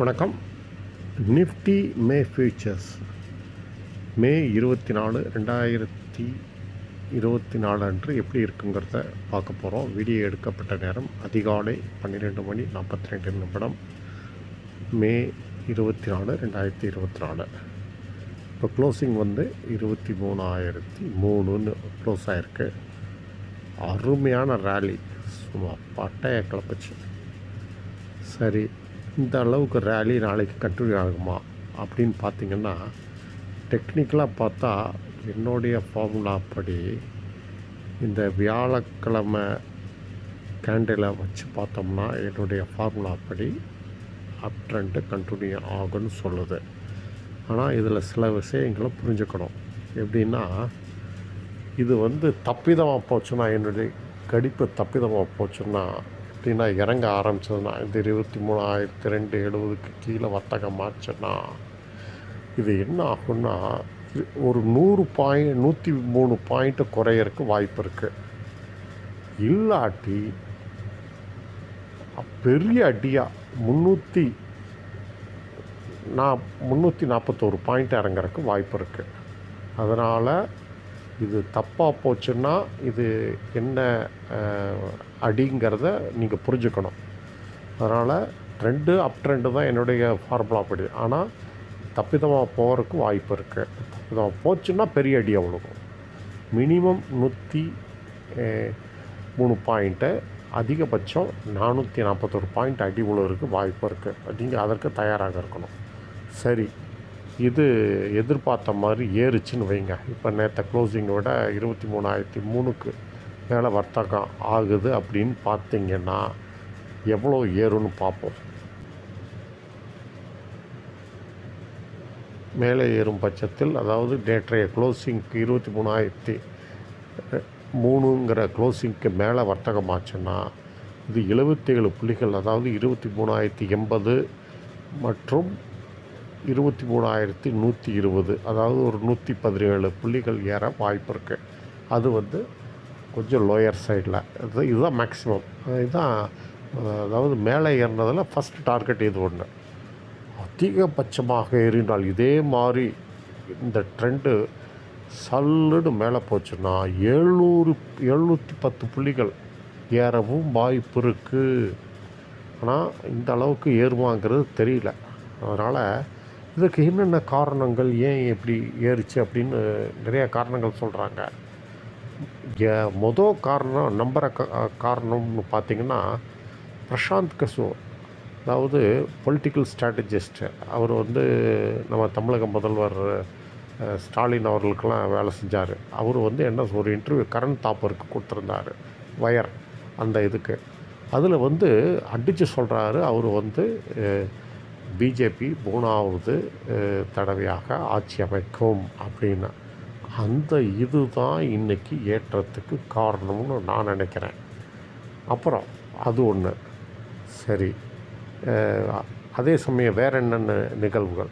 வணக்கம். நிஃப்டி மே ஃபியூச்சர்ஸ். மே இருபத்தி நாலு ரெண்டாயிரத்தி இருபத்தி நாலு அன்று எப்படி இருக்குங்கிறத பார்க்க போகிறோம் வீடியோ எடுக்கப்பட்ட நேரம் அதிகாலை பன்னிரெண்டு மணி நாற்பத்தி ரெண்டு நிமிடம். மே இருபத்தி நாலு ரெண்டாயிரத்தி இருபத்தி நாலு இப்போ க்ளோசிங் வந்து இருபத்தி மூணாயிரத்தி மூணுன்னு க்ளோஸ் ஆகிருக்கு அருமையான ரேலி சும்மா பட்டையை கிளப்பிச்சு. சரி இந்த அளவுக்கு ரேலி நாளைக்கு கண்டினியூ ஆகுமா அப்படின்னு பார்த்தீங்கன்னா டெக்னிக்கலாக பார்த்தா என்னுடைய ஃபார்முலா படி இந்த வியாழக்கிழமை கேண்டிலை வச்சு பார்த்தோம்னா என்னுடைய ஃபார்முலா படி அப் ட்ரெண்டு கண்டினியூ ஆகும்னு சொல்லுது. ஆனால் இதில் சில விஷயங்களை புரிஞ்சுக்கணும். எப்படின்னா இது வந்து தப்பிதமாக போச்சுன்னா என்னுடைய கடிப்பு தப்பிதமாக போச்சுன்னா அப்படின்னா இறங்க ஆரம்பிச்சதுன்னா இந்த இருபத்தி மூணாயிரத்தி ரெண்டு எழுபதுக்கு கீழே வர்த்தகம் ஆச்சுன்னா இது என்ன ஆகும்னா ஒரு நூறு பாயிண்ட் நூற்றி மூணு பாயிண்ட்டு குறையறக்கு வாய்ப்பு இருக்குது இல்லாட்டி பெரிய அடியாக முந்நூற்றி நான் முந்நூற்றி நாற்பத்தோரு பாயிண்ட் இறங்குறதுக்கு வாய்ப்பு இருக்குது அதனால் இது தப்பாக போச்சுன்னா இது என்ன அடிங்கிறத நீங்கள் புரிஞ்சுக்கணும். அதனால் ட்ரெண்டு அப் ட்ரெண்டு தான் என்னுடைய ஃபார்முலா படி. ஆனால் தப்பிதமாக போகிறதுக்கு வாய்ப்பு இருக்குது தப்பிதமாக போச்சுன்னா பெரிய அடியாக விழுகும். மினிமம் நூற்றி மூணு பாயிண்ட்டு அதிகபட்சம் நானூற்றி நாற்பத்தொரு பாயிண்ட் அடி விழுறதுக்கு வாய்ப்பு இருக்குது நீங்கள் அதற்கு தயாராக இருக்கணும். சரி. இது எதிர்பார்த்த மாதிரி ஏறுச்சுன்னு வைங்க. இப்போ நேற்று க்ளோசிங்கை விட இருபத்தி மூணாயிரத்தி மூணுக்கு மேலே வர்த்தகம் ஆகுது அப்படின்னு பார்த்தீங்கன்னா எவ்வளோ ஏறும்னு பார்ப்போம். மேலே ஏறும் பட்சத்தில் அதாவது நேற்றைய க்ளோசிங்க்கு இருபத்தி மூணாயிரத்தி மூணுங்கிற க்ளோசிங்க்கு மேலே வர்த்தகமாச்சுன்னா இது எழுபத்தேழு புள்ளிகள் அதாவது இருபத்தி மூணாயிரத்தி எண்பது மற்றும் இருபத்தி மூணாயிரத்தி நூற்றி இருபது அதாவது ஒரு நூற்றி பதினேழு புள்ளிகள் ஏற வாய்ப்பு இருக்குது அது வந்து கொஞ்சம் லோயர் சைடில் இது இதுதான் மேக்ஸிமம் இதுதான் அதாவது மேலே ஏறினதில் ஃபஸ்ட் டார்கெட் இது ஒன்று அதிகபட்சமாக ஏறினால் இதே மாதிரி இந்த ட்ரெண்டு சல்லுன்னு மேலே போச்சுன்னா எழுநூறு எழுநூற்றி பத்து புள்ளிகள் ஏறவும் வாய்ப்பு இருக்குது ஆனால் இந்த அளவுக்கு ஏறுமாங்கிறது தெரியல. அதனால் இதற்கு என்னென்ன காரணங்கள் ஏன் இப்படி ஏறுச்சு அப்படின்னு நிறைய காரணங்கள் சொல்கிறாங்க மொதல் காரணம் நம்புகிற காரணம்னு பார்த்திங்கன்னா பிரசாந்த் கிஷோர் அதாவது பொலிட்டிக்கல் ஸ்ட்ராட்டஜிஸ்ட்டு அவர் வந்து நம்ம தமிழக முதல்வர் ஸ்டாலின் அவர்களுக்கெல்லாம் வேலை செஞ்சார். அவர் வந்து என்ன ஒரு இன்டர்வியூ கரண் தாப்பருக்கு கொடுத்துருந்தாரு வயர் அந்த இதுக்கு. அதில் வந்து அடித்து சொல்கிறாரு அவர் வந்து பிஜேபி மூணாவது தடவையாக ஆட்சி அமைக்கும் அப்படின்னா. அந்த இது தான் இன்னைக்கு ஏற்றத்துக்கு காரணம்னு நான் நினைக்கிறேன். அப்புறம் அது ஒன்று சரி. அதே சமயம் வேறு என்னென்ன நிகழ்வுகள்?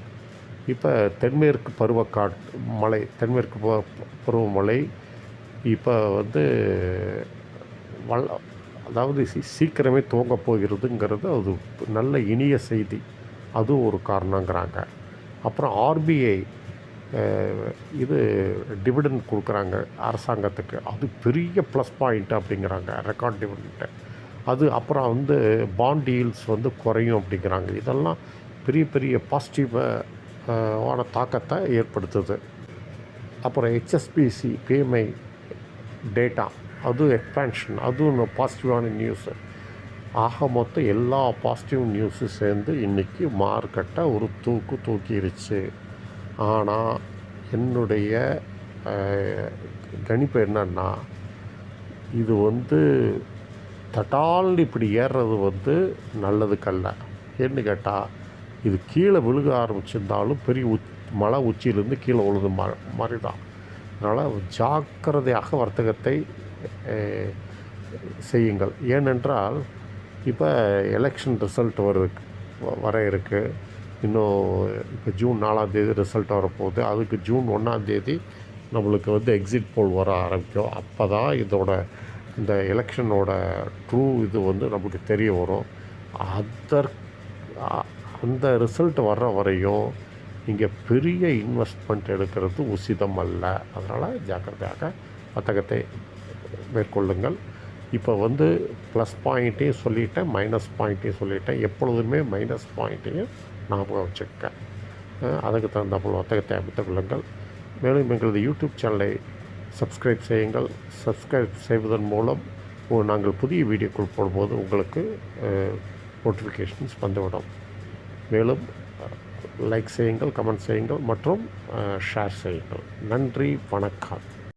இப்போ தென்மேற்கு பருவக்காட் மலை தென்மேற்கு ப- பருவமழை இப்போ வந்து வள அதாவது சீ- சீக்கிரமே துவங்க போகிறதுங்கிறது அது நல்ல இனிய செய்தி. அதுவும் ஒரு காரணங்கிறாங்க. அப்புறம் ஆர்பிஐ இது டிவிடெண்ட் கொடுக்குறாங்க அரசாங்கத்துக்கு. அது பெரிய ப்ளஸ் பாயிண்ட் அப்படிங்கிறாங்க ரெக்கார்ட் டிவிடெண்ட்டு அது அப்புறம் வந்து பாண்ட் டீல்ஸ் வந்து குறையும் அப்படிங்கிறாங்க. இதெல்லாம் பெரிய பெரிய பாசிட்டிவான தாக்கத்தை ஏற்படுத்துது. அப்புறம் ஹெச்எஸ்பிசி பிஎம்ஐ டேட்டா அதுவும் எக்ஸ்பேன்ஷன் அதுவும் பாசிட்டிவான நியூஸு ஆக மொத்தம் எல்லா பாசிட்டிவ் நியூஸும் சேர்ந்து இன்றைக்கி மார்க்கெட்டை ஒரு தூக்கு தூக்கிருச்சு. ஆனால் என்னுடைய கணிப்பு என்னன்னா இது வந்து தட்டால்னு இப்படி ஏறுறது வந்து நல்லதுக்கல்ல. ஏன்னு கேட்டால் இது கீழே விழுக ஆரம்பிச்சிருந்தாலும் பெரிய உச் மலை உச்சியிலேருந்து கீழே விழுது மா மாதிரி தான் அதனால் ஜாக்கிரதையாக வர்த்தகத்தை செய்யுங்கள். ஏனென்றால் இப்போ எலெக்ஷன் ரிசல்ட் வருது வ- வர இருக்குது இன்னும் இப்போ ஜூன் நாலாம் தேதி ரிசல்ட் வரப்போகுது. அதுக்கு ஜூன் ஒன்றாம் தேதி நம்மளுக்கு வந்து எக்ஸிட் போல் வர ஆரம்பிக்கும். அப்போ தான் இதோட இந்த எலெக்ஷனோட ட்ரூ இது வந்து நமக்கு தெரிய வரும். அதர் அந்த ரிசல்ட் வர்ற வரையும் இங்கே பெரிய இன்வெஸ்ட்மெண்ட் எடுக்கிறது உசிதம் அல்ல. அதனால் ஜாக்கிரதையாக வர்த்தகத்தை மேற்கொள்ளுங்கள். இப்போ வந்து ப்ளஸ் பாயிண்ட்டையும் சொல்லிட்டேன் மைனஸ் பாயிண்ட்டையும் சொல்லிட்டேன். எப்பொழுதுமே மைனஸ் பாயிண்ட்டையும் ஞாபகம் வச்சுக்க அதுக்கு அதுக்கு போல் வர்த்தகத்தை அமைத்துக் கொள்ளுங்கள். மேலும் எங்களது யூடியூப் சேனலை சப்ஸ்கிரைப் செய்யுங்கள். சப்ஸ்கிரைப் செய்வதன் மூலம் நாங்கள் புதிய வீடியோக்கள் போடும்போது உங்களுக்கு நோட்டிஃபிகேஷன்ஸ் வந்துவிடும். மேலும் லைக் செய்யுங்கள் கமெண்ட் செய்யுங்கள் மற்றும் ஷேர் செய்யுங்கள். நன்றி வணக்கம்.